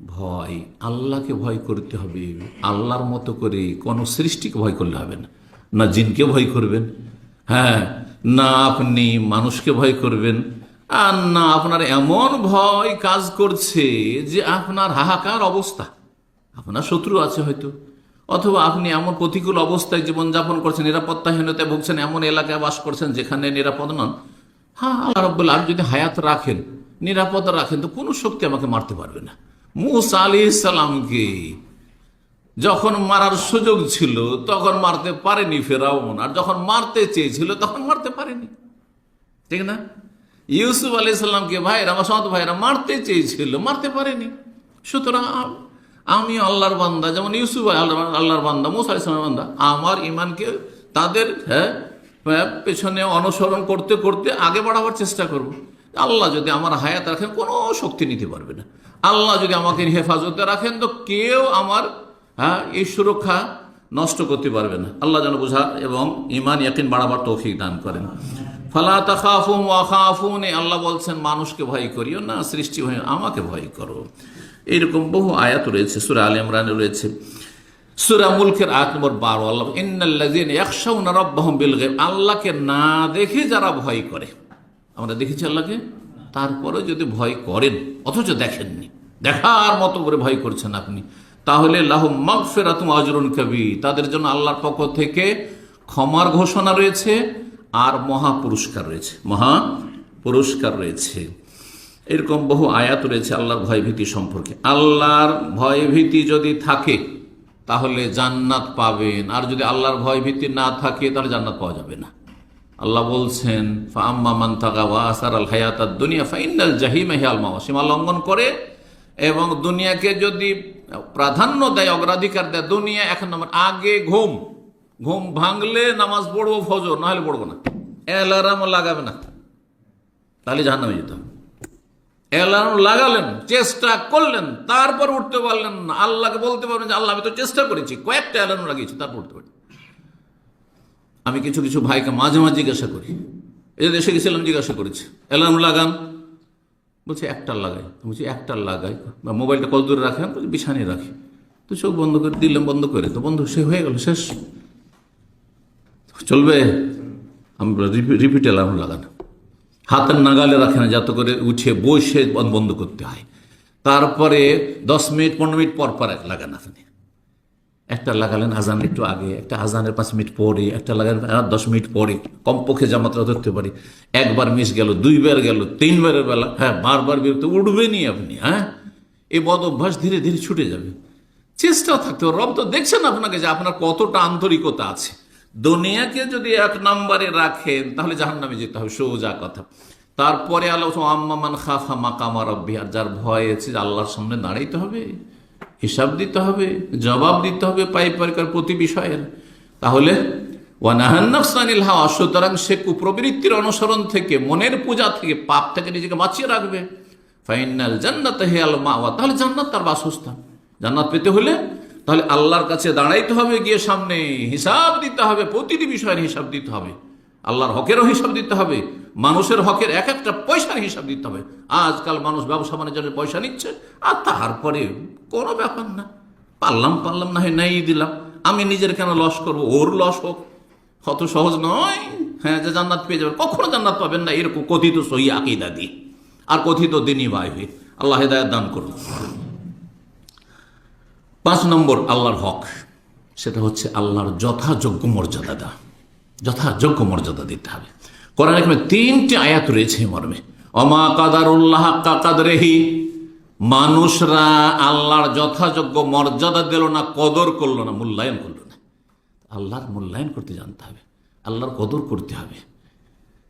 ভয়, আল্লাহকে ভয় করতে হবে। আল্লাহর মতো করে কোনো সৃষ্টিকে ভয় করলে হবে না। না জিনকে ভয় করবেন হ্যাঁ না আপনি মানুষকে ভয় করবেন, আর না আপনার এমন ভয় কাজ করছে যে আপনার হাহাকার অবস্থা। আপনার শত্রু আছে হয়তো। অথবা আপনি এমন প্রতিকূল অবস্থায় জীবনযাপন করছেন, নিরাপত্তাহীনতায় ভুগছেন, এমন এলাকায় বাস করছেন যেখানে নিরাপদ নন। হ্যাঁ আল্লাহ রব্বুল আর যদি হায়াত রাখেন, নিরাপদ রাখেন, তো কোনো শক্তি আমাকে মারতে পারবে না। মুসা আলি ইসালামকে যখন মারার সুযোগ ছিল তখন মারতে পারেনি ফেরাউন। আর যখন মারতে চেয়েছিল তখন মারতে পারেনি। ঠিক না? ইউসুফ আলি সাল্লামকে ভাইরা আমার সৎ ভাইরা মারতে চেয়েছিল মারতে পারেনি। সুতরাং আমি আল্লাহর বান্দা যেমন ইউসুফ আল্লাহ আল্লাহর বান্দা মুসা আলি সাল্লামের বান্দা আমার ইমানকে তাদের হ্যাঁ হ্যাঁ, পেছনে অনুসরণ করতে করতে আগে বাড়াবার চেষ্টা করব। আল্লাহ যদি আমার হায়াত রাখেন, কোনো শক্তি নিতে পারবে না। আল্লাহ যদি আমাকে হেফাজতে রাখেন, তো কেউ আমার হ্যাঁ এই সুরক্ষা নষ্ট করতে পারবে না। আল্লাহ যেন বোঝা এবং ইমান ইয়াকিন বাড়াবার তৌফিক দান করেন। ফালা তাখাফুম ওয়াখাফুন আল্লাহ বলছেন, মানুষকে ভয় করিও না, সৃষ্টি ভয় আমাকে ভয় করো। এরকম বহু আয়াত রয়েছে, সুরা আল ইমরানে রয়েছে। সুরা মুলকের আয়াত নম্বর বারো, আল্লাহ ইন্নাল্লাযীনা ইয়াখশাউনা রাব্বাহুম বিল আল্লাহকে না দেখে যারা ভয় করে। আমরা দেখেছি আল্লাহকে? তারপরে যদি ভয় করেন, অথচ দেখেননি। দেখার মতো করে ভয় করছেন আপনি। তাহলে লাহু মাগফিরাতুম আজরুন কবি তাদের জন্য আল্লাহর পক্ষ থেকে ক্ষমার ঘোষণা রয়েছে আর মহা পুরস্কার রয়েছে। মহা পুরস্কার রয়েছে। এরকম বহু আয়াত রয়েছে আল্লাহর ভয়ভীতি সম্পর্কে। আল্লাহর ভয়ভীতি যদি থাকে, তাহলে জান্নাত পাবেন। আর যদি আল্লাহর ভয়ভীতি না থাকে, তাহলে জান্নাত পাওয়া যাবে না। আল্লাহ বলছেন ওয়া আল দুনিয়া ফাইনাল সীমা লঙ্ঘন করে এবং দুনিয়াকে যদি প্রাধান্য দেয়, অগ্রাধিকার দেয়, দুনিয়া এক নম্বর আগে ঘুম। ঘুম ভাঙলে নামাজ পড়ব ফজর, নাহলে পড়ব না। অ্যালার্ম লাগাবে না। তাহলে জাহান্নামে যেতাম অ্যালার্ম লাগালেন, চেষ্টা করলেন, তারপর উঠতে পারলেন না। আল্লাহকে বলতে পারবেন যে, আল্লাহ, আমি তো চেষ্টা করেছি, কয়েকটা অ্যালার্ম লাগিয়েছি, তারপর উঠতে পারি আমি কিছু কিছু ভাইকে মাঝে মাঝে জিজ্ঞাসা করি। এই যে দেশে গেছিলাম, জিজ্ঞাসা করেছি, অ্যালার্ম লাগান? বলছে, একটা লাগাই। বলছি, একটা লাগাই? বা মোবাইলটা কত দূরে রাখেন বলছি, বিছানে রাখি। তো চোখ বন্ধ করে দিলাম বন্ধ করে, তো বন্ধ, সে হয়ে গেল, শেষ। চলবে? আমি রিপিট অ্যালার্ম লাগানো। হাতের নাগালে রাখে না, যাতে করে উঠে, বসে বন্ধ বন্ধ করতে হয়। তারপরে দশ মিনিট, পনেরো মিনিট পর পর এক লাগান আপনি একটা লাগালেন আজান একটু আগে, একটা আজানের পাঁচ মিনিট পরে, একটা লাগালেন দশ মিনিট পরে, কমপক্ষে জামাত্রা ধরতে পারি। একবার মিস গেল, দুইবার গেল, তিনবারের বেলা হ্যাঁ বারবার বিরক্ত, উঠবেনই আপনি হ্যাঁ? এই বদ অভ্যাস ধীরে ধীরে ছুটে যাবে। চেষ্টা থাকতে রব তো দেখছেন আপনাকে যে আপনার কতটা আন্তরিকতা আছে। দুনিয়াকে যদি এক নম্বরে রাখেন, তাহলে জাহান নামে যেতে হবে, সোজা কথা। তারপরে আল্লাহ আম্মামান খাফা মাকামা রব্বি। আর যার ভয় আছে আল্লাহর সামনে দাঁড়াইতে হবে। হিসাব দিতে হবে, জবাব দিতে হবে পারিবারিকার প্রতি বিষয়ের। তাহলে ওয়ানাহান্নাফসানিল হাওয়া, সুতরাং সে কুপ্রবৃত্তির অনুসরণ থেকে, মনের পূজা থেকে, পাপ থেকে নিজেকে বাঁচিয়ে রাখবে। ফাইনাল জান্নাত হে আল মাওয়া, তাহলে জান্নাত তার বাসস্থান। জান্নাত পেতে হলে, তাহলে আল্লাহর কাছে দাঁড়াইতে হবে গিয়ে সামনে, হিসাব দিতে হবে, প্রতিটি বিষয়ের হিসাব দিতে হবে। আল্লাহর হকেরও হিসাব দিতে হবে, মানুষের হকের এক একটা পয়সার হিসাব দিতে হবে। আজকাল মানুষ ব্যবসা বাণিজ্যের পয়সা নিচ্ছে, আর তারপরে কোনো ব্যাপার না। পারলাম পারলাম না হয় নাই দিলাম। আমি নিজের কেন লস করব? ওর লস হোক। অত সহজ নয়। হ্যাঁ যে জান্নাত পেয়ে যাবেন কখনো জান্নাত পাবেন না। এরকম কথিত সহি আকিদা দিয়ে। আর কথিত দিনই বাই হয়ে। আল্লাহ হেদায়ত দান করুন। পাঁচ নম্বর, আল্লাহর হক। সেটা হচ্ছে আল্লাহর যথাযোগ্য মর্যাদা দেওয়া। যথাযোগ্য মর্যাদা দিতে হবে। কোরআন এখানে তিনটি আয়াত রয়েছে মর্মে। অমা কাদারুল্লাহ কাকাদরেহি মানুষরা আল্লাহর যথাযোগ্য মর্যাদা দিল না, কদর করল না, মূল্যায়ন করল না। আল্লাহর মূল্যায়ন করতে জানতে হবে। আল্লাহর কদর করতে হবে।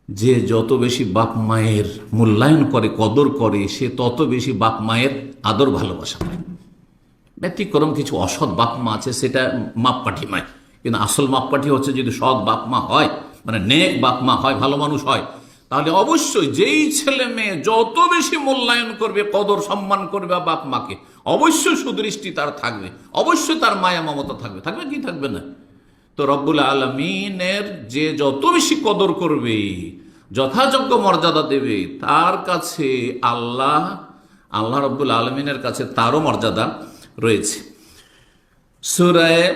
যে যত বেশি বাপ মায়ের মূল্যায়ন করে, কদর করে, সে তত বেশি বাপ মায়ের আদর ভালোবাসা পায় ব্যতিক্রম কিছু অসৎ বাপ মা আছে, সেটা মাপকাঠি নয় কিন্তু আসল মাপকাঠি হচ্ছে যদি সৎ বাপ মা হয় মানে নেক বাপ মা হয়, ভালো মানুষ হয়, তাহলে অবশ্যই যেই ছেলে মেয়ে যত বেশি মূল্যায়ন করবে, কদর সম্মান করবে বাপ মাকে, অবশ্যই সুদৃষ্টি তার থাকবে, অবশ্যই তার মায়া মমতা থাকবে। থাকবে কি থাকবে না? তো রব্বুল আলমিনের যে যত বেশি কদর করবে, যথাযোগ্য মর্যাদা দেবে, তার কাছে আল্লাহ আল্লাহ রব্বুল আলমিনের কাছে তারও মর্যাদা রয়েছে। সুরায়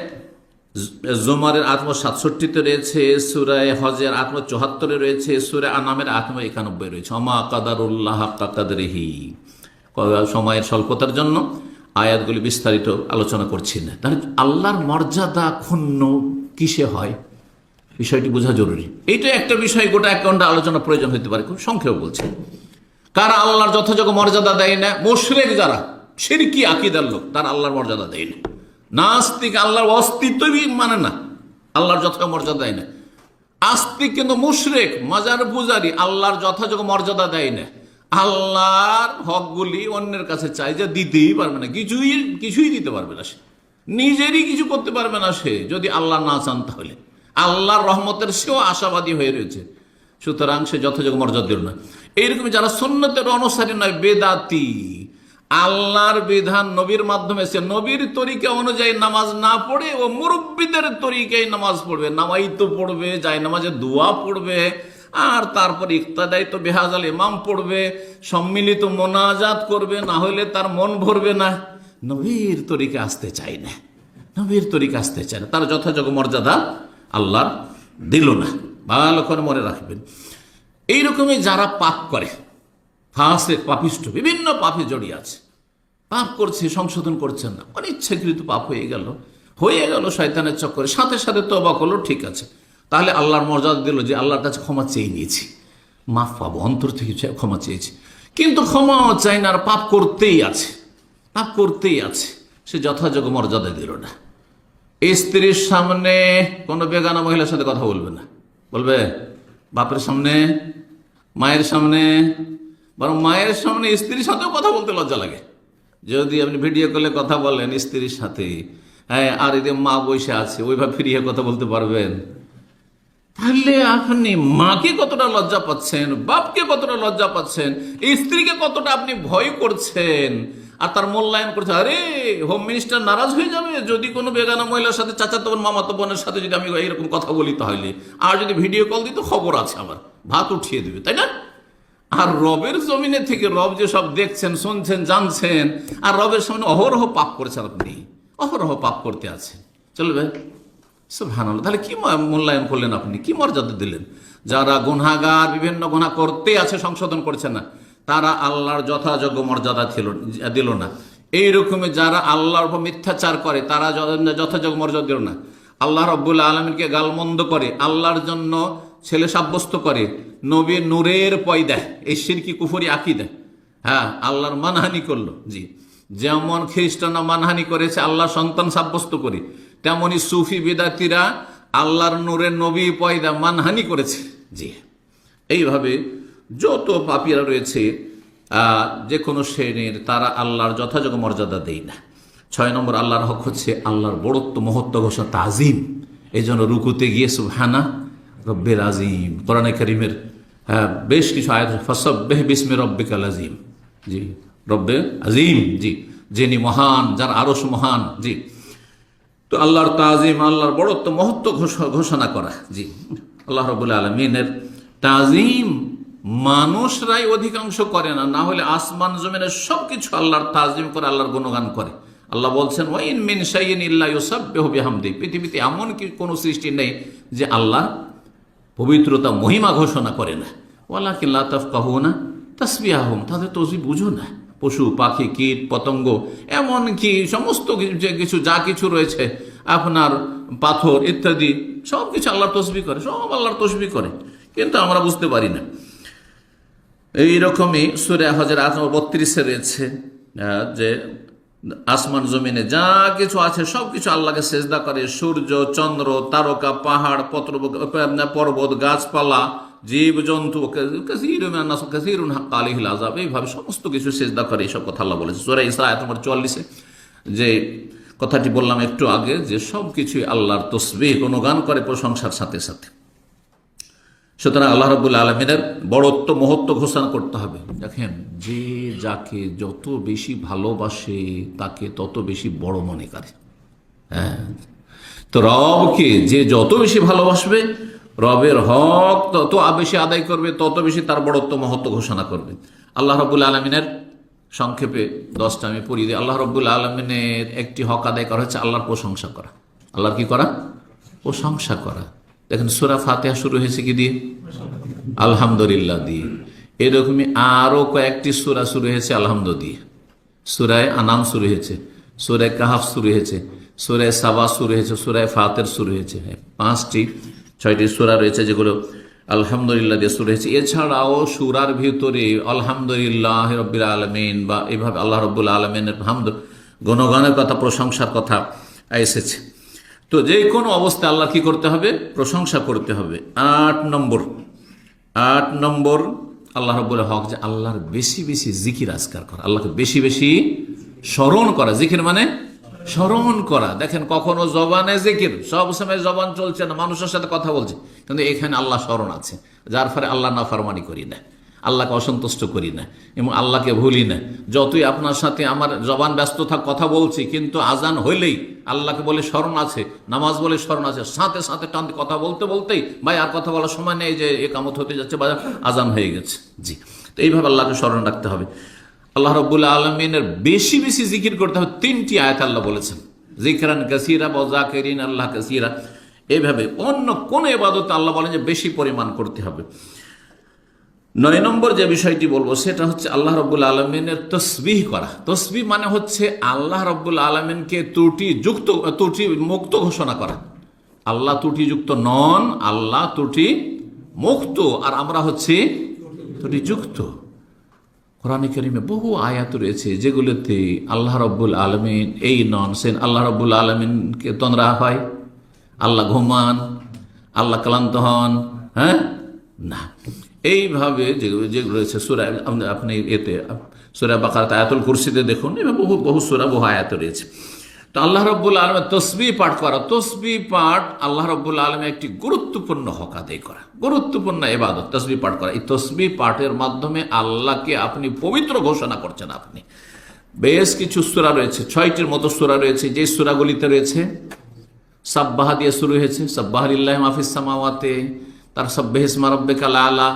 জুমারের আত্ম সাতষট্টিতে রয়েছে, সুরায় হজের আত্ম চুহাত্তরে রয়েছে সুরে আনামের আত্ম একানব্বই রয়েছে। অমা কাদারুল্লাহ কাকাদরেহি সময়ের স্বল্পতার জন্য আয়াতগুলি বিস্তারিত আলোচনা করছি না তাহলে আল্লাহর মর্যাদা ক্ষুণ্ণ কিসে হয়? বিষয়টি বোঝা জরুরি। এইটা একটা বিষয়, গোটা এক ঘণ্টা আলোচনা প্রয়োজন হতে পারে, খুব সংক্ষেপ বলছে। কারা আল্লাহর যথাযোগ্য মর্যাদা দেয় না? মোশরেক যারা, সিরকি আকিদার লোক, তারা আল্লাহর মর্যাদা দেয় না। নাস্তিক আল্লাহর অস্তিত্বই মানে না। আল্লাহর যথাযোগ্য মর্যাদা না। আস্তিক কিন্তু মুশরেক, মাজার পূজারি, আল্লাহর যথাযোগ্য মর্যাদা দেয় না। আল্লাহর হকগুলি অন্যের কাছে চাই যে দিতেই পারবে না। কিছুই কিছুই দিতে পারবে না সে। নিজেরই কিছু করতে পারবে না সে, যদি আল্লাহ না চান তাহলে। আল্লাহর রহমতের সেও আশাবাদী হয়ে রয়েছে। সুতরাং সে যথাযোগ্য মর্যাদা দিল না। এইরকম যারা সন্ন্যতের অনুসারী নয়, বেদাতি। আল্লাহর বিধান নবীর মাধ্যমে, সে নবীর তরিকা অনুযায়ী নামাজ না পড়ে ও মুরব্বীদের তরিকায় নামাজ পড়বে। নামাই তো পড়বে যাই নামাজে দোয়া পড়বে, আর তারপর ইকতাদাই তো বেহাজাল ইমাম পড়বে, সম্মিলিত মোনাজাত করবে, না হলে তার মন ভরবে না। নবীর তরিকা আসতে চায় না। নবীর তরিকা আসতে চায় না। তার যথাযোগ্য মর্যাদা আল্লাহর দিল না। ভালো করে মনে রাখবেন। এইরকমই যারা পাপ করে ফাঁসে পাপিষ্ট বিভিন্ন পাপে জড়িয়ে আছে। পাপ করছে, সংশোধন করছেন না। অনিচ্ছাকৃত পাপ হয়ে গেল। হয়ে গেল শয়তানের চক্করে। সাথে সাথে তবা করল, ঠিক আছে। তাহলে আল্লাহর মর্যাদা দিল যে আল্লাহর কাছে ক্ষমা চেয়ে নিয়েছি। মাফ পাবো, অন্তর থেকে ক্ষমা চেয়েছি। কিন্তু ক্ষমাও চাই না আর পাপ করতেই আছে। পাপ করতেই আছে। সে যথাযোগ্য মর্যাদা দিল না। স্ত্রীর সামনে কোনো বেগানা মহিলার সাথে কথা বলবে না। বলবে, বাপের সামনে, মায়ের সামনে বরং মায়ের সামনে স্ত্রীর সাথেও কথা বলতে লজ্জা লাগে। যদি আপনি ভিডিও কলে কথা বলেন স্ত্রীর সাথে হ্যাঁ আর এদিকে মা বসে আছে, ওইভাবে ফিরিয়ে কথা বলতে পারবেন। তাহলে আপনি মাকে কতটা লজ্জা পাচ্ছেন, বাপকে কতটা লজ্জা পাচ্ছেন, স্ত্রীকে কতটা আপনি ভয় করছেন, আর তার মূল্যায়ন করছে আরে হোম মিনিস্টার নারাজ হয়ে যাবে যদি কোনো বেগানা মহিলার সাথে চাচাতো বোন, মামাতো বোনের সাথে যদি আমি এইরকম কথা বলি তাহলে। আর যদি ভিডিও কল দিই তো খবর আছে আমার, ভাত উঠিয়ে দেবে, তাই না? আর রবের জমিনে থেকে রব যে সব দেখছেন, শুনছেন, জানছেন, আর রবের সামনে অহরহ পাপ করেছেন আপনি। অহরহ পাপ করতে আছেন চলবে ভালো তাহলে কি মূল্যায়ন করলেন আপনি? কি মর্যাদা দিলেন? যারা গুনাগার বিভিন্ন গুণা করতে আছে, সংশোধন করছে না, তারা আল্লাহর যথাযোগ্য মর্যাদা ছিল, দিল না। এইরকমে যারা আল্লাহর উপর মিথ্যাচার করে, তারা যথাযোগ্য মর্যাদা দিল না। আল্লাহ রব্বুল আলমীকে গালমন্দ করে, আল্লাহর জন্য ছেলে সাব্যস্ত করে নবী নূরের পয়দা, এই সিরকি কুফরি আকি দেয় হ্যাঁ আল্লাহর মানহানি করল, জি। যেমন খ্রিস্টানরা মানহানি করেছে, আল্লাহ সন্তান সাব্যস্ত করে। তেমনি সুফি বিদাতিরা আল্লাহর নূরের নবী পয়দা মানহানি করেছে, জি। এইভাবে যত পাপিরা রয়েছে যে কোনো শ্রেণির, তারা আল্লাহর যথাযোগ্য মর্যাদা দেয় না। ছয় নম্বর, আল্লাহর হক হচ্ছে আল্লাহর বড়ত্ব, মহত্ব ঘোষণা তাজিম। এই জন্য রুকুতে গিয়ে সুবহানা রব্বের আজিম কোরআনে করিমের হ্যাঁ, বেশ কিছু আয়াত ফসব্বেহ বিস্মে রব্বিকাল আজিম জি রব্বে আজিম জি। যিনি মহান যার আরস মহান জি। তো আল্লাহর তাজিম আল্লাহর বড়ত্ব মহত্ব ঘোষ- ঘোষণা করা জি। আল্লাহ রবুল্লা আলমিনের তাজিম মানুষরাই অধিকাংশ করে না। না হলে আসমান জমিনের সব কিছু আল্লাহর তাজিম করে আল্লাহর গুণগান করে। আল্লাহ বলছেন ওয়াইন মিন শাইইন ইল্লা ইউসাব্বিহু বিহামদি। পৃথিবীতে এমন কি কোনো সৃষ্টি নেই যে আল্লাহ পবিত্রতা, মহিমা ঘোষণা করে না। ওয়ালা কিল্লা তাফকাহু না তাসবিয়াহম তাদের তসবি বুঝো না। পশু, পাখি, কীট, পতঙ্গ, এমনকি সমস্ত কিছু, যে কিছু রয়েছে, আপনার পাথর ইত্যাদি সব কিছু আল্লাহর তসবি করে, সব আল্লাহর তসবি করে। কিন্তু আমরা বুঝতে পারি না। এইরকমই সুরে হাজার আট বত্রিশে রয়েছে যে আসমান জমিনে যা কিছু আছে, সব কিছু আল্লাহকে সেজদা করে। সূর্য, চন্দ্র, তারকা, পাহাড় পত্র পর্বত, গাছপালা জীব জন্তু কালিহিল আজাব এইভাবে সমস্ত কিছু সেজদা করে এইসব কথা আল্লাহ বলেছে। সুরে ইসা আয়াত নম্বর চুয়াল্লিশে যে কথাটি বললাম একটু আগে, যে সব কিছুই আল্লাহর তসবিহ, অনুগান করে প্রশংসার সাথে সাথে। সুতরাং আল্লাহ রবুল্লা আলমিনের বড়ত্ব, মহত্ব ঘোষণা করতে হবে। দেখেন, যে যাকে যত বেশি ভালোবাসে, তাকে তত বেশি বড় মনে করে। হ্যাঁ? তো রবকে যে যত বেশি ভালোবাসবে, রবের হক তত বেশি আদায় করবে, তত বেশি তার বড়ত্ব, মহত্ব ঘোষণা করবে। আল্লাহ রবুল্লা আলমিনের সংক্ষেপে দশটা আমি পড়ি দিই। আল্লাহ রব্বুল আলমিনের একটি হক আদায় করা হচ্ছে আল্লাহর প্রশংসা করা। আল্লাহর কি করা? প্রশংসা করা। দেখেন সুরা ফাতেহা শুরু হয়েছে কি দিয়ে? আলহামদুলিল্লাহ দিয়ে। এরকমই আরও কয়েকটি সুরা শুরু হয়েছে আলহামদ দিয়ে। সুরায় আনাম শুরু হয়েছে সুরায় কাহাফ শুরু হয়েছে সুরায় সাবা শুরু হয়েছে সুরায় ফাতের শুরু হয়েছে। হ্যাঁ, পাঁচটি ছয়টি সুরা রয়েছে যেগুলো আলহামদুলিল্লাহ দিয়ে শুরু হয়েছে। এছাড়াও সুরার ভিতরে আলহামদুলিল্লাহ রব্বিল আলমিন বা এভাবে আল্লাহ রব্বুল আলমিনের হামদ গণগণের কথা প্রশংসার কথা এসেছে। তো যে কোনো অবস্থায় আল্লাহ কি করতে হবে? প্রশংসা করতে হবে। আট নম্বর আট নম্বর, আল্লাহ রব্বুল হক যে আল্লাহর বেশি বেশি জিকির আজকার করা, আল্লাহকে বেশি বেশি স্মরণ করা। জিকির মানে স্মরণ করা। দেখেন, কখনো জবানে জিকির, সব সময় জবান চলছে না, মানুষের সাথে কথা বলছে, কিন্তু এখানে আল্লাহ স্মরণ আছে, যার ফলে আল্লাহ না ফরমানি করি না আল্লাহকে অসন্তুষ্ট করি না, এবং আল্লাহকে ভুলি না। যতই আপনার সাথে আমার জবান ব্যস্ত থাক, কথা বলছি, কিন্তু আজান হইলেই আল্লাহকে বলে স্মরণ আছে, নামাজ বলে স্মরণ আছে, সাথে সাথে টান কথা বলতে বলতেই ভাই আর কথা বলার সময় নেই, যে এ কামত হতে যাচ্ছে, বা আজান হয়ে গেছে। জি। তো এইভাবে আল্লাহকে স্মরণ রাখতে হবে। আল্লাহ রব্বুল্লা আলমিনের বেশি বেশি জিকির করতে হবে। তিনটি আয়াত আল্লাহ বলেছেন। জিকরান কাসিরা বজাকেরিন আল্লাহ কাসিরা। এইভাবে অন্য কোন এবাদত আল্লাহ বলেন যে বেশি পরিমাণ করতে হবে। নয় নম্বর যে বিষয়টি বলব, সেটা হচ্ছে আল্লাহ রব্বুল আলমিনের তসবিহ করা। তসবিহ মানে হচ্ছে আল্লাহ রব্বুল আলমিনকে ত্রুটি যুক্ত, ত্রুটি মুক্ত ঘোষণা করা। আল্লাহ ত্রুটিযুক্ত নন, আল্লাহ ত্রুটি মুক্ত। আর আমরা হচ্ছে ত্রুটিযুক্ত কোরআন করিমে বহু আয়াত রয়েছে যেগুলোতে আল্লাহ রব্বুল আলমিন এই নন সেন, আল্লাহ রব্বুল আলমিনকে তন্দ্রা হয়, আল্লাহ ঘুমান, আল্লাহ ক্লান্ত হন হ্যাঁ? না। এইভাবে যেগুলো রয়েছে সুরা, আপনি এতে, সুরা বাকার আয়াতুল কুরসিতে দেখুন, এবার বহু বহু সুরা, বহু আয়াত রয়েছে। তো আল্লাহ রব্বুল আলমের তসবি পাঠ করা, তসবি পাঠ আল্লাহ রব্বুল আলমে একটি গুরুত্বপূর্ণ হক আদায় করা, গুরুত্বপূর্ণ এবাদত তসবি পাঠ করা। এই তসবি পাঠের মাধ্যমে আল্লাহকে আপনি পবিত্র ঘোষণা করছেন আপনি। বেশ কিছু সুরা রয়েছে, ছয়টির মতো সুরা রয়েছে যে সুরাগুলিতে রয়েছে, সাব্বাহা দিয়ে শুরু হয়েছে সাব্বাহিল্লাহ মাহফিস সামাওয়াতে, তার সাব্বাহিস মারব্বেকা আলা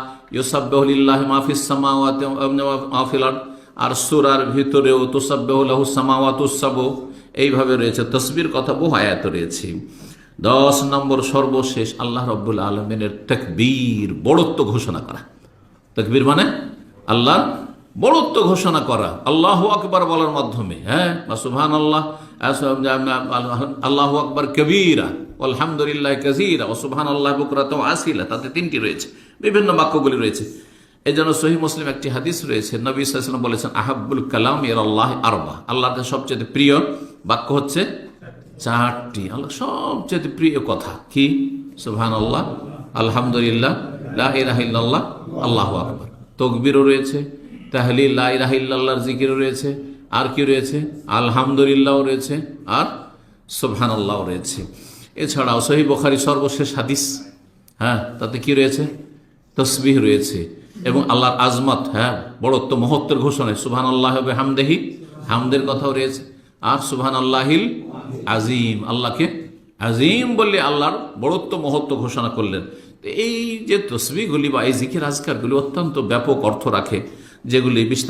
আর সুরার ভিতরেও তুসাব্বাহুল্লাহু এইভাবে রয়েছে। তসবির কথা বহু আয়াত রয়েছে। দশ নম্বর সর্বশেষ, আল্লাহ রব্বুল আলমিনের তকবীর, বড়ত্ব ঘোষণা করা। তকবীর মানে? আল্লাহ বড়ত্ব ঘোষণা করা। আল্লাহ আকবার বলার মাধ্যমে হ্যাঁ? বা সুবহান আল্লাহ আল্লাহ আকবর কবিরা আলহামদুলিল্লাহ কাজিরা ও সুবহান আল্লাহ বুকরাত আসিলা, তাতে তিনটি রয়েছে, বিভিন্ন বাক্যগুলি রয়েছে। এই জন্য সহি মুসলিম একটি হাদিস রয়েছে, নবী সাল্লাম বলেছেন আহাবুল কালাম এর আল্লাহ আরবা। আল্লাহর কাছে সবচেয়ে প্রিয় বাক্য হচ্ছে চারটি। আল্লাহ সবচেয়ে প্রিয় কথা কি? সুবহান আল্লাহ আলহামদুলিল্লাহ আল্লাহু আকবার। তকবিরও রয়েছে, তাহলিল, লা ইলাহা জিকিরও রয়েছে আর কি রয়েছে? আলহামদুলিল্লাহও রয়েছে আর সুবহান আল্লাহ রয়েছে। এছাড়াও সহি বখারি সর্বশেষ হাদিস হ্যাঁ তাতে কি রয়েছে? তসবিহ রয়েছে। এবং আল্লাহর আজমত হ্যাঁ বড়ত্ব মহত্বের ঘোষণায় সুবহান আল্লাহ হামদেহি হামদের কথাও রয়েছে। আর সুবহান আল্লাহিল আজিম আল্লাহকে আজিম বললে আল্লাহর বড়ত্ব মহত্ব ঘোষণা করলেন। এই যে তসবিগুলি বা এই জিকির আজকারগুলি অত্যন্ত ব্যাপক অর্থ রাখে, যেগুলি বিস্তারিত